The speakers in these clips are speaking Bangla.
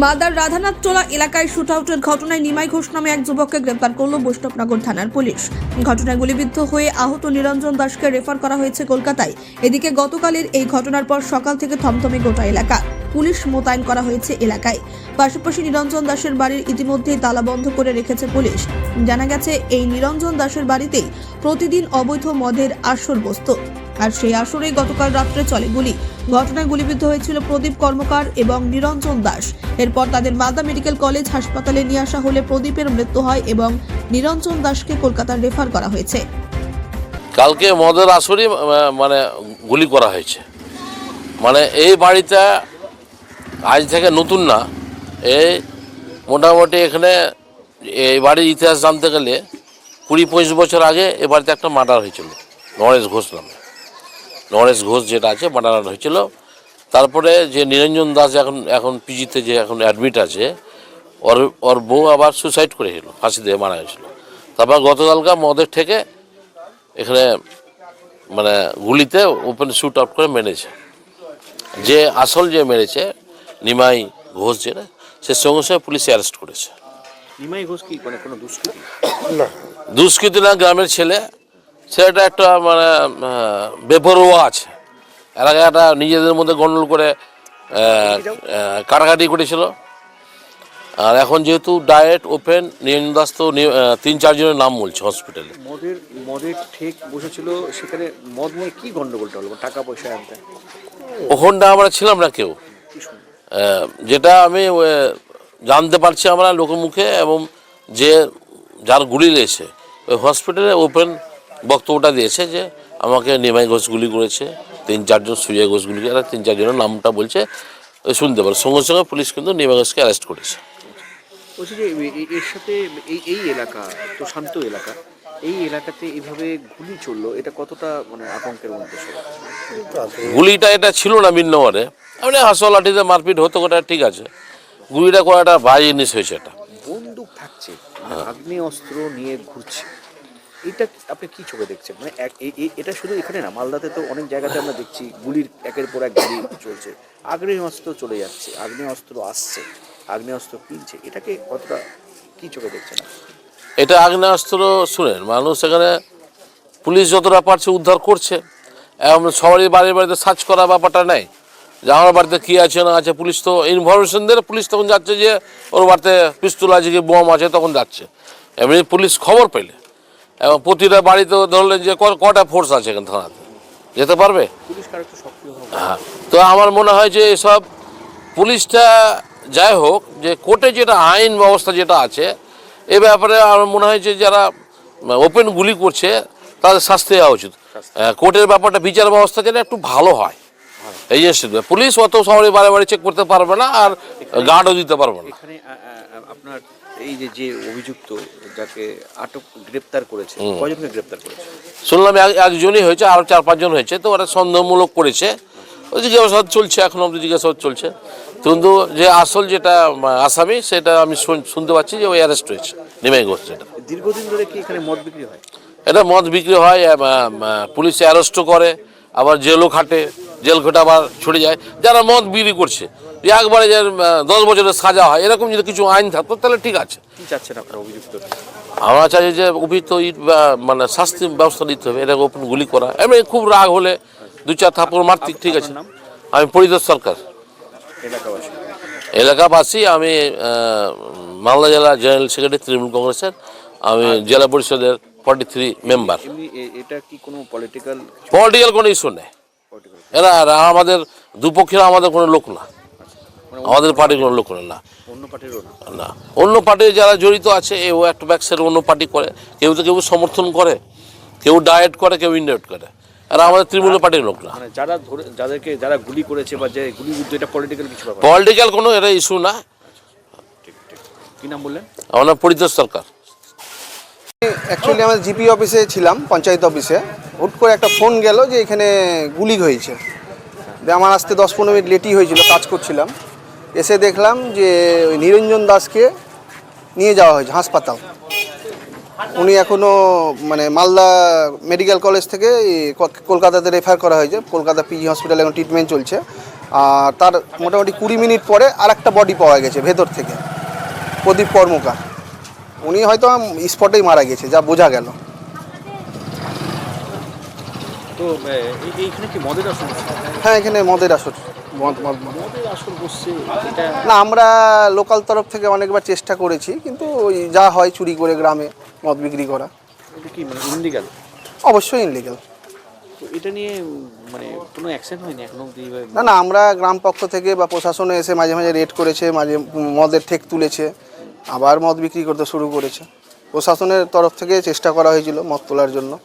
মাদার রাধানাথ টোলা এলাকায় শুট আউটের ঘটনায় নিমাই ঘোষ নামে এক যুবককে গ্রেপ্তার করল বৈষ্ণবনগর থানার পুলিশ। ঘটনায় গুলিবিদ্ধ হয়ে আহত নিরঞ্জন দাসকে রেফার করা হয়েছে কলকাতায়। এদিকে গতকালের এই ঘটনার পর সকাল থেকে থমথমে গোটা এলাকা। পুলিশ মোতায়েন করা হয়েছে এলাকায়। পাশাপাশি নিরঞ্জন দাসের বাড়ির ইতিমধ্যেই তালা বন্ধ করে রেখেছে পুলিশ। জানা গেছে, এই নিরঞ্জন দাসের বাড়িতেই প্রতিদিন অবৈধ মদের আসর বসত। আর সেই আসরেই গতকাল রাত্রে চলে গুলি। ঘটনায় গুলিবিদ্ধ হয়েছিল প্রদীপ কর্মকার এবং নিরঞ্জন দাস। এরপর তাদের মালদা মেডিকেল কলেজ হাসপাতালে নিয়ে আসা হলে প্রদীপের মৃত্যু হয় এবং নিরঞ্জন দাসকে কলকাতার রেফার করা হয়েছে। কালকে মদের আসরই মানে গুলি করা হয়েছে। মানে এই বাড়িটা আজ থেকে নতুন না। এই মোটামুটি এখানে এই বাড়ির ইতিহাস জানতে গেলে কুড়ি পঁচিশ বছর আগে এ বাড়িতে একটা মার্ডার হয়েছিল, নরেশ ঘোষ নামে। নরেশ ঘোষ যেটা আছে বানানো হয়েছিল। তারপরে যে নিরঞ্জন দাস এখন এখন পিজিতে যে এখন অ্যাডমিট আছে ওর ওর বউ আবার সুসাইড করেছিল ফাঁসি দিয়ে মারা গেছিল। তারপর গতকালকা মদের থেকে এখানে মানে গুলিতে ওপেন শ্যুট আউট করে মেরেছে। যে আসল যে মেরেছে নিমাই ঘোষ যেটা সে সঙ্গে সঙ্গে পুলিশে অ্যারেস্ট করেছে। নিমাই ঘোষ কি মানে কোনো দুষ্কৃতি? দুষ্কৃতী না গ্রামের ছেলে। ছেলেটা একটা মানে বেপরোয়া আছে। এলাকায় একটা নিজেদের মধ্যে গন্ডল করে কাটাকাটি করেছিল। আর এখন যেহেতু ডায়েট ওপেন দাস তো তিন চারজনের নাম বলছে হসপিটালে মদের মদের ঠেক বসেছিল সেখানে মদ নিয়ে কি গন্ডগোলটা হলো টাকা পয়সা আনতে। ওখানটা আমরা ছিলাম না কেউ। যেটা আমি জানতে পারছি আমরা লোকমুখে এবং যে যার গুলি লেগেছে ওই হসপিটালে ওপেন বক্তব্যটা দিয়েছে যে আমাকে নিমাই ঘোষ গুলি করেছে তিন চারজন সুজয় ঘোষ গুলি করে তিন চারজনের নামটা বলছে শুনতে পারে। সঙ্গে সঙ্গে পুলিশ কিন্তু নিমাই ঘোষকে অ্যারেস্ট করেছে। বলছি যে এর সাথে এই এই এলাকা তো শান্ত এলাকা এই এলাকাতে এইভাবে গুলি চলল এটা কতটা মানে আতঙ্কের মধ্যে গুলিটা এটা ছিল না মিন্নমারে এমনি হাসল লাঠিতে মারপিট হতো ওটা ঠিক আছে। গুলিটা করাটা বাজে জিনিস হয়েছে এটা। বন্দুক থাকছে মানে আগ্নেয় অস্ত্র নিয়ে ঘুরছে। এটা আপনি কি চোখে দেখছেন? মানে এটা শুধু এখানে না, মালদাতে তো অনেক জায়গাতে আমরা দেখছি গুলির একের পর এক গুলি চলছে। আগ্নেয় অস্ত্র চলে যাচ্ছে আগ্নেয় অস্ত্র আসছে আগ্নেয় অস্ত্র কিনছে। এটাকে কতটা কি চোখে দেখছেন এটা আগ্নেয়াস্ত্র শুনেন, মানুষ এখানে পুলিশ যতটা পারছে উদ্ধার করছে। এবং সবারই বাড়ির বাড়িতে সার্চ করা ব্যাপারটা নেই। যে আমার বাড়িতে কী আছে না আছে, পুলিশ তো ইনফরমেশন দিলে পুলিশ তখন যাচ্ছে যে ওর বাড়িতে পিস্তল আছে কি বোম আছে, তখন যাচ্ছে। এমনি পুলিশ খবর পেলে। এবং প্রতিটা বাড়িতে ধরলেন যে কটা ফোর্স আছে এখানে থানাতে? যেতে পারবে? হ্যাঁ। তো আমার মনে হয় যে এসব পুলিশটা যাই হোক যে কোর্টে যেটা আইন ব্যবস্থা যেটা আছে এ ব্যাপারে আমার মনে হয় যে যারা ওপেন গুলি করছে তাদের শাস্তি দেওয়া উচিত। আহ, কোর্টের ব্যাপারটা বিচার ব্যবস্থা যেন একটু ভালো হয়। এই পুলিশ অত শহরে বারে বারে চেক করতে পারবে না আর গার্ডও দিতে পারবে না। আপনার এই যে যে অভিযুক্ত যাকে আটক গ্রেপ্তার করেছে কয়জনকে গ্রেপ্তার করেছে? শুনলাম এক- একজনই হয়েছে আরও চার পাঁচজন হয়েছে তো ওরা সন্দেহমূলক করেছে। ওই জিজ্ঞাসাবাদ চলছে এখন অব্দি জিজ্ঞাসাবাদ চলছে। কিন্তু যে আসল যেটা আসামি সেটা আমি শুন- শুনতে পাচ্ছি যে ওই অ্যারেস্ট হয়েছে নিমাই ঘোষ যেটা। দীর্ঘদিন ধরে কি এখানে মদ বিক্রি হয়? এটা মদ বিক্রি হয় আহ, অ্যারেস্টও করে আবার জেলও খাটে। জেল খেটে আবার ছুটে যায় যারা মদ বিক্রি করছে। একবারে যে দশ বছরের সাজা হয় এরকম যদি কিছু আইন থাকতো তাহলে ঠিক আছে। কি চাচ্ছেন আপনার অভিযুক্ত? আমরা চাই যে অভিযুক্ত ইট বা মানে শাস্তি ব্যবস্থা নিতে হবে এটা ওপেন গুলি করা। এমনি খুব রাগ হলে দু চার থাপড় মারতে ঠিক আছে। আমি পরিদর্শ সরকার। এলাকাবাসী। আমি মালদা জেলা জেনারেল সেক্রেটারি তৃণমূল কংগ্রেসের। আমি জেলা পরিষদের ফর্টি থ্রি মেম্বার এটা কি কোনো পলিটিক্যাল পলিটিক্যাল কোনো ইস্যু নেই। এরা এরা আমাদের দুপক্ষের আমাদের কোনো লোক না। আমাদের পার্টির কোনো লোক না। অন্য পার্টিরও না। না। অন্য পার্টি যারা জড়িত আছে এ ও একটা ব্যাকসের অন্য পার্টি করে। কেউ তো কেউ সমর্থন করে কেউ ডায়েট করে কেউ ইনডায়েট করে। এরা আমাদের তৃণমূল পার্টির লোক না। মানে যারা ধরে যাদেরকে যারা গুলি করেছে বা যে গুলিবিদ্ধ এটা পলিটিক্যাল কিছু পলিটিক্যাল কোনো এটা ইস্যু না। ঠিক কি নাম বললেন? আমরা পরিতোষ সরকার। অ্যাকচুয়ালি আমরা জিপি অফিসে ছিলাম, পঞ্চায়েত অফিসে হুট করে একটা ফোন গেল যে এখানে গুলি হয়েছে। আমার আসতে দশ পনেরো মিনিট লেটই হয়েছিল, কাজ করছিলাম। এসে দেখলাম যে ওই নিরঞ্জন দাসকে নিয়ে যাওয়া হয়েছে, হাসপাতাল। উনি এখনও মানে মালদা মেডিকেল কলেজ থেকে কলকাতাতে রেফার করা হয়েছে। কলকাতা পিজি হসপিটালে এখন ট্রিটমেন্ট চলছে। আর তার মোটামুটি কুড়ি মিনিট পরে আর একটা বডি পাওয়া গেছে, ভেতর থেকে। প্রদীপ কর্মকার। উনি হয়তো স্পটেই মারা গেছে যা বোঝা গেল। তো এইখানে কি মদের আসর হ্যাঁ এখানে মদের আসর বসছে। না আমরা লোকাল তরফ থেকে অনেকবার চেষ্টা করেছি কিন্তু ওই যা হয় চুরি করে গ্রামে মদ বিক্রি করা। এটা কি মানে ইনলিগাল অবশ্যই ইনলিগাল তো এটা নিয়ে মানে কোনো অ্যাকশন হয়নি এখনও অব্দি না না আমরা গ্রাম পক্ষ থেকে বা প্রশাসনে এসে মাঝে মাঝে রেড করেছে মাঝে মদের ঠেক তুলেছে। আবার মদ বিক্রি করতে শুরু করেছে। প্রশাসনের তরফ থেকে চেষ্টা করা হয়েছিল মদ তোলার জন্য।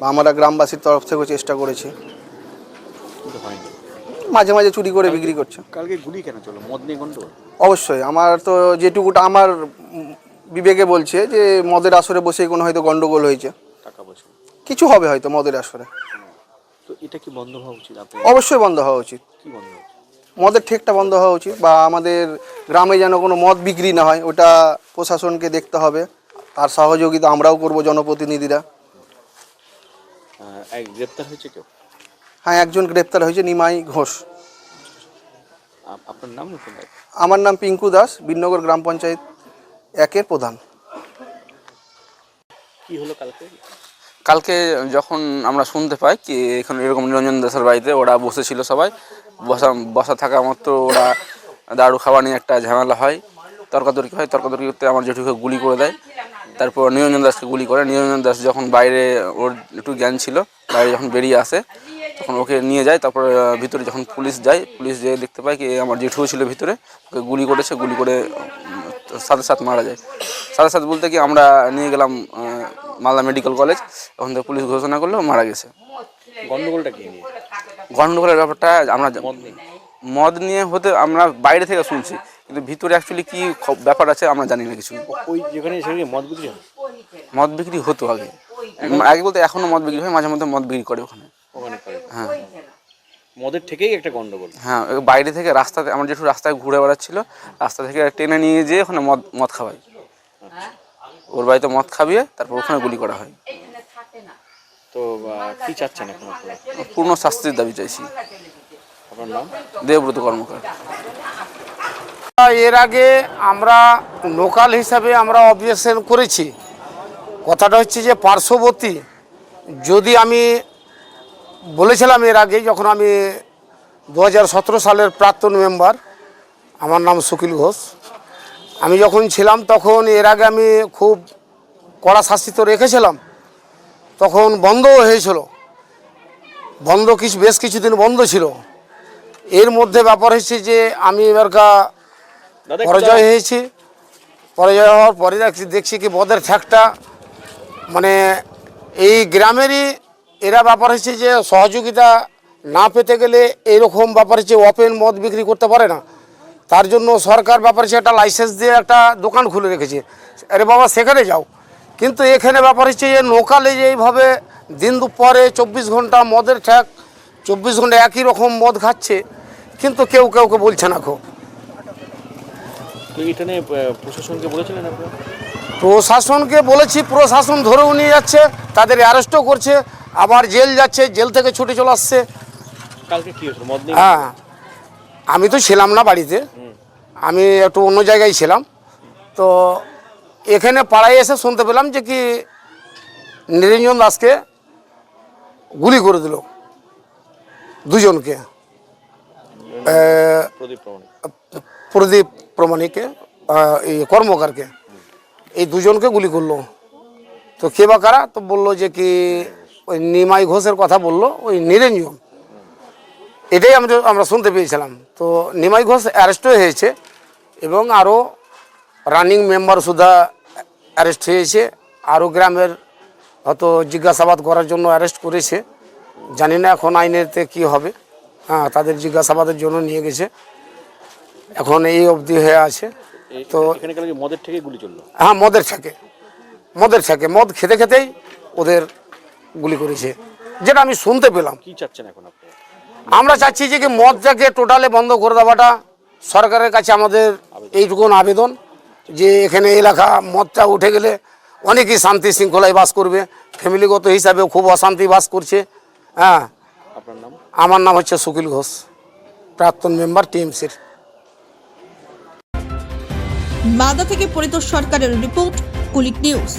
বা আমরা গ্রামবাসীর তরফ থেকেও চেষ্টা করেছি। মাঝে মাঝে চুরি করে বিক্রি করছে। কালকে গুলি কেন চলো মদ নিয়ে গন্ডগোল? অবশ্যই আমার তো যেটুকুটা আমার বিবেকে বলছে যে মদের আসরে বসে কোনো হয়তো গন্ডগোল হয়েছে। টাকা পয়সা। কিছু হবে হয়তো মদের আসরে। তো এটা কি বন্ধ হওয়া উচিত অবশ্যই বন্ধ হওয়া উচিত। কি বন্ধ হওয়া উচিত? মদের ঠেকটা বন্ধ হওয়া উচিত বা আমাদের গ্রামে যেন কোনো মদ বিক্রি না হয় ওটা প্রশাসনকে দেখতে হবে। তার সহযোগিতা আমরাও করব জনপ্রতিনিধিরা। গ্রেপ্তার হয়েছে কেউ? হ্যাঁ একজন গ্রেপ্তার হয়েছে নিমাই ঘোষ। আপনার নাম আমার নাম পিঙ্কু দাস বিনগর গ্রাম পঞ্চায়েত একের প্রধান। কি হলো কালকে? কালকে যখন আমরা শুনতে পাই কি এখানে এরকম নিরঞ্জন দাসের বাড়িতে ওরা বসেছিল সবাই বসা বসা থাকা মাত্র ওরা দারু খাওয়া নিয়ে একটা ঝামেলা হয়। তর্কাতর্কি হয় তর্কাতর্কি করতে আমার জেঠুকে গুলি করে দেয়। তারপর নিরঞ্জন দাসকে গুলি করে। নিরঞ্জন দাস যখন বাইরে ওর একটু জ্ঞান ছিল বাইরে যখন বেরিয়ে আসে তখন ওকে নিয়ে যায়। তারপর ভিতরে যখন পুলিশ যায় পুলিশ যেয়ে দেখতে পায় কি আমার জেঠুও ছিল ভিতরে। ওকে গুলি করেছে গুলি করে সাথে সাথে মারা যায়। সাথে সাথে বলতে কি আমরা নিয়ে গেলাম মালদা মেডিকেল কলেজ। ওখান থেকে পুলিশ ঘোষণা করল মারা গেছে। গন্ডগোলটা কি নিয়ে? গন্ডগোলের ব্যাপারটা আমরা মদ নিয়ে হতে আমরা বাইরে থেকে শুনছি কিন্তু ভিতরে অ্যাকচুয়ালি কি ব্যাপার আছে আমরা জানি না কিছু। ওই যেখানে সেখানে মদ বিক্রি হয়? মদ বিক্রি হতো আগে। আগে বলতে এখনও মদ বিক্রি হয় মাঝে মধ্যে মদ বিক্রি করে ওখানে। ওখানে করে। হ্যাঁ। মদের থেকেই একটা গন্ডগোল। হ্যাঁ বাইরে থেকে রাস্তাতে আমার যেটু রাস্তায় ঘুরে বেড়াচ্ছিল রাস্তা থেকে টেনে নিয়ে যেয়ে ওখানে মদ মদ খাওয়াই। ওর বাড়িতে মদ খাবিয়ে তারপর ওখানে গুলি করা হয়। তো কি চাচ্ছেন এখন পূর্ণ শাস্তির দাবি চাইছি। দেবব্রত কর্মকার। এর আগে আমরা লোকাল হিসাবে আমরা অবজেকশন করেছি। কথাটা হচ্ছে যে পার্শ্ববর্তী যদি আমি বলেছিলাম এর আগে যখন আমি দু হাজার সতেরো সালের প্রাক্তন মেম্বার আমার নাম সুকিল ঘোষ আমি যখন ছিলাম তখন এর আগে আমি খুব কড়া শাস্তি তো রেখেছিলাম তখন বন্ধও হয়েছিল। বন্ধ কিছু বেশ কিছুদিন বন্ধ ছিল। এর মধ্যে ব্যাপার হয়েছে যে আমি এবারকা পরাজয় হয়েছি। পরাজয় হওয়ার পরে দেখছি দেখছি কি বদের ঠ্যাকটা মানে এই গ্রামেরই এরা ব্যাপার হচ্ছে যে সহযোগিতা না পেতে গেলে এরকম ব্যাপার হচ্ছে ওপেন মদ বিক্রি করতে পারে না। তার জন্য সরকার ব্যাপার হচ্ছে একটা লাইসেন্স দিয়ে একটা দোকান খুলে রেখেছে। আরে বাবা সেখানে যাও। কিন্তু এখানে ব্যাপার হচ্ছে যে লোকালে যে এইভাবে দিন দুপুরে চব্বিশ ঘণ্টা মদের ঠ্যাক চব্বিশ ঘণ্টা একই রকম মদ খাচ্ছে কিন্তু কেউ কেউকে বলছে না খুব প্রশাসনকে বলেছিলেন প্রশাসনকে বলেছি প্রশাসন ধরেও নিয়ে যাচ্ছে তাদের অ্যারেস্টও করছে আবার জেল যাচ্ছে জেল থেকে ছুটে চলে আসছে। হ্যাঁ আমি তো ছিলাম না বাড়িতে। আমি একটু অন্য জায়গায় ছিলাম। তো এখানে পাড়ায় এসে শুনতে পেলাম যে কি নিরঞ্জন দাসকে গুলি করে দিল। দুজনকে। প্রদীপ প্রমাণ প্রদীপ প্রমাণিকে এই কর্মকারকে। এই দুজনকে গুলি করল। তো কে বা কারা? তো বলল যে কি ওই নিমাই ঘোষের কথা বলল, ওই নিরঞ্জন। এটাই আমরা আমরা শুনতে পেয়েছিলাম। তো নিমাই ঘোষ অ্যারেস্ট হয়েছে এবং আরও রানিং মেম্বার সুদ্ধা অ্যারেস্ট হয়েছে। আরও গ্রামের হয়তো জিজ্ঞাসাবাদ করার জন্য অ্যারেস্ট করেছে। জানি না এখন আইনেতে কি হবে। হ্যাঁ তাদের জিজ্ঞাসাবাদের জন্য নিয়ে গেছে। এখন এই অবধি হয়ে আছে। তো মদের থেকে গুলি চলল? হ্যাঁ মদের থাকে মদের থাকে মদ খেতে খেতেই ওদের গুলি করেছে। যেটা আমি শুনতে পেলাম। কি চাচ্ছেন এখন আমরা চাচ্ছি যে কি মদটাকে টোটালে বন্ধ করে দেওয়াটা সরকারের কাছে আমাদের এইটুকুন আবেদন যে এখানে এলাকা মদটা উঠে গেলে অনেকেই শান্তি শৃঙ্খলায় বাস করবে। ফ্যামিলিগত হিসাবেও খুব অশান্তি বাস করছে। হ্যাঁ। আপনার নাম? আমার নাম হচ্ছে সুকিল ঘোষ প্রাক্তন মেম্বার টিএমসির। মাদা থেকে পরিতোষ সরকারের রিপোর্ট কুলিক নিউজ।